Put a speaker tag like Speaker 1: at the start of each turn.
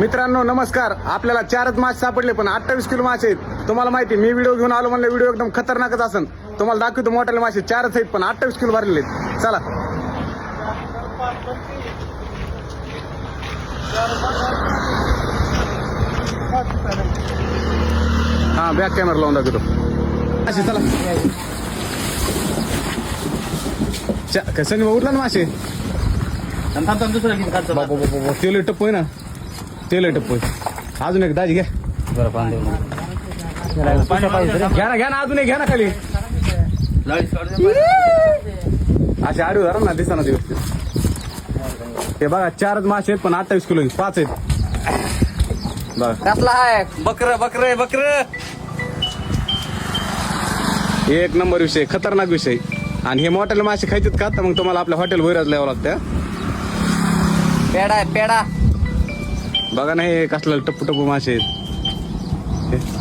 Speaker 1: मित्रांनो नमस्कार. आपल्याला चारच मासे सापडले पण अठ्ठावीस किलो मासे आहेत. तुम्हाला माहिती मी व्हिडिओ घेऊन आलो म्हणलं व्हिडिओ एकदम खतरनाकच असन. तुम्हाला दाखवतो मोठ्याले मासे चारच आहेत पण अठ्ठावीस किलो भरलेले आहेत. चला. हा बॅक कॅमेरा लावून दाखवतो. मासे चला. कसं उठला ना मासे? बाबा बाबा तेल टप्पू आहे ना तेल टप्पू. आहे अजून एक दाजी घ्या. घ्या ना घ्या ना अजून एक घ्या ना खाली. असे आडू धरा ना दिसा ना दिवस हे बघा चारच मासे आहेत पण अठ्ठावीस किलो आहेत. पाच आहेत. बघा.
Speaker 2: कसला आहे बकर बकर बकर.
Speaker 1: एक नंबर विषय खतरनाक विषय. आणि हे मोठ्याला मासे खायचेत का? तर मग तुम्हाला आपल्या हॉटेल वैराज यावं लागतं
Speaker 2: पेडा आहे पेडा
Speaker 1: बघा ना हे कसलं टप्पू टप्पू मासे आहेत.